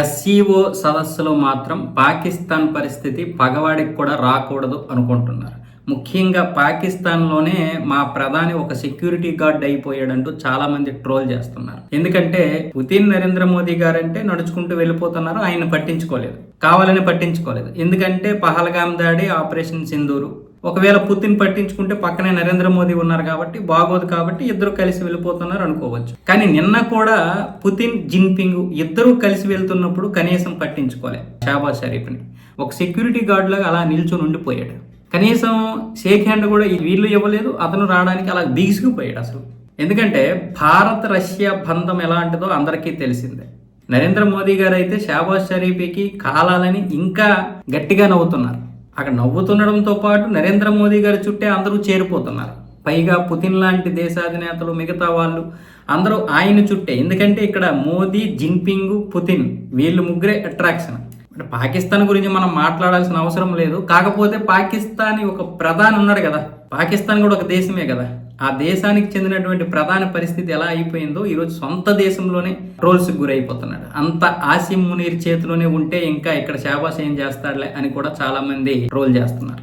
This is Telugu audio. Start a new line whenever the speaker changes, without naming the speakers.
ఎస్సీఓ సదస్సులో మాత్రం పాకిస్తాన్ పరిస్థితి పగవాడికి కూడా రాకూడదు అనుకుంటున్నారు. ముఖ్యంగా పాకిస్తాన్లోనే మా ప్రధాని ఒక సెక్యూరిటీ గార్డ్ అయిపోయాడంటూ చాలా మంది ట్రోల్ చేస్తున్నారు. ఎందుకంటే పుతిన్ నరేంద్ర మోదీ గారంటే నడుచుకుంటూ వెళ్ళిపోతున్నారు ఆయన పట్టించుకోలేదు. కావాలని పట్టించుకోలేదు. ఎందుకంటే పహల్గామ్ దాడి ఆపరేషన్ సింధూరు ఒకవేళ పుతిన్ పట్టించుకుంటే పక్కనే నరేంద్ర మోదీ ఉన్నారు కాబట్టి బాగోదు కాబట్టి ఇద్దరు కలిసి వెళ్ళిపోతున్నారు అనుకోవచ్చు. కానీ నిన్న కూడా పుతిన్ జిన్పింగ్ ఇద్దరు కలిసి వెళ్తున్నప్పుడు కనీసం పట్టించుకోలే షాబాజ్ షరీఫ్ని. ఒక సెక్యూరిటీ గార్డ్ లాగా అలా నిల్చొని ఉండిపోయాడు. కనీసం షేక్ హ్యాండ్ కూడా ఈ వీళ్ళు ఇవ్వలేదు అతను రావడానికి అలా బిగుసుకుపోయాడు అసలు. ఎందుకంటే భారత్ రష్యా బంధం ఎలాంటిదో అందరికీ తెలిసిందే. నరేంద్ర మోదీ గారు అయితే షాబాజ్ షరీఫ్కి కాలాలని ఇంకా గట్టిగా నవ్వుతున్నారు. అక్కడ నవ్వుతుండడంతో పాటు నరేంద్ర మోదీ గారి చుట్టే అందరూ చేరిపోతున్నారు. పైగా పుతిన్ లాంటి దేశాధినేతలు మిగతా వాళ్ళు అందరూ ఆయన చుట్టే. ఎందుకంటే ఇక్కడ మోదీ జిన్పింగ్ పుతిన్ వీళ్ళు ముగ్గురే అట్రాక్షన్. అంటే పాకిస్తాన్ గురించి మనం మాట్లాడాల్సిన అవసరం లేదు. కాకపోతే పాకిస్తాన్ ఒక ప్రధాని ఉన్నాడు కదా. పాకిస్తాన్ కూడా ఒక దేశమే కదా. ఆ దేశానికి చెందినటువంటి ప్రధాన పరిస్థితి ఎలా అయిపోయిందో ఈరోజు సొంత దేశంలోనే ట్రోల్స్ గురైపోతున్నాడు. అంత ఆసిమ్ మునీర్ చేతిలోనే ఉంటే ఇంకా ఇక్కడ శాబాస్ ఏం చేస్తాడులే అని కూడా చాలా మంది ట్రోల్ చేస్తున్నారు.